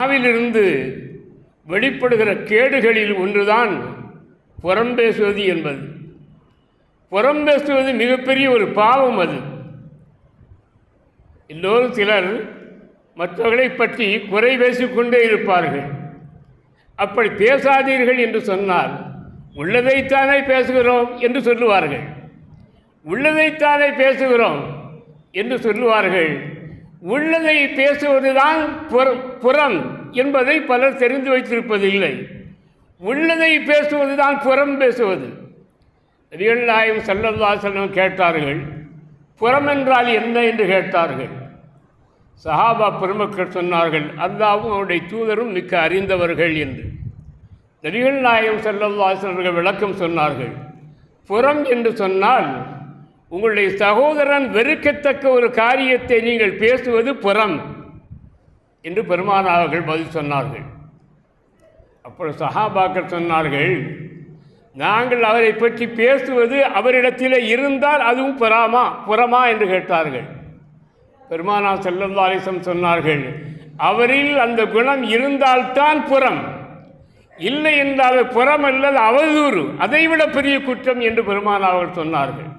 நாவிலிருந்து வெளிப்படுகிற கேடுகளில் ஒன்றுதான் புறம் பேசுவது என்பது. புறம் பேசுவது மிகப்பெரிய ஒரு பாவம் அது. எல்லோரும் சிலர் மற்றவர்களை பற்றி குறை பேசிக்கொண்டே இருப்பார்கள். அப்படி பேசாதீர்கள் என்று சொன்னால் உள்ளதைத்தானே பேசுகிறோம் என்று சொல்லுவார்கள். உள்ளதைத்தானே பேசுகிறோம் என்று சொல்லுவார்கள். உள்ளதை பேசுவதுதான் புற- புறம் என்பதை பலர் தெரிந்து வைத்திருப்பதில்லை. உள்ளதை பேசுவதுதான் புறம் பேசுவது. ரியல் நாயம் ஸல்லல்லாஹு கேட்டார்கள் புறம் என்றால் என்ன? என்று கேட்டார்கள். சஹாபா பெருமக்கள் சொன்னார்கள் அல்லாவும் அவருடைய தூதரும் மிக்க அறிந்தவர்கள் என்று. ரியல் நாயம் ஸல்லல்லாஹு அவர்கள் விளக்கம் சொன்னார்கள் புறம் என்று சொன்னால் உங்களுடைய சகோதரன் வெறுக்கத்தக்க ஒரு காரியத்தை நீங்கள் பேசுவது புறம் என்று பெருமானார்கள் பதில் சொன்னார்கள். அப்புறம் சஹாபாக்கள் சொன்னார்கள் நாங்கள் அவரை பற்றி பேசுவது அவரிடத்தில் இருந்தால் அதுவும் புறாமா புறமா? என்று கேட்டார்கள். பெருமானா செல்லல்லா அலிசம் சொன்னார்கள் அவரில் அந்த குணம் இருந்தால்தான் புறம். இல்லை என்றால் புறம் அல்லது அவதூறு. அதைவிட பெரிய குற்றம் என்று பெருமானா அவர்கள் சொன்னார்கள்.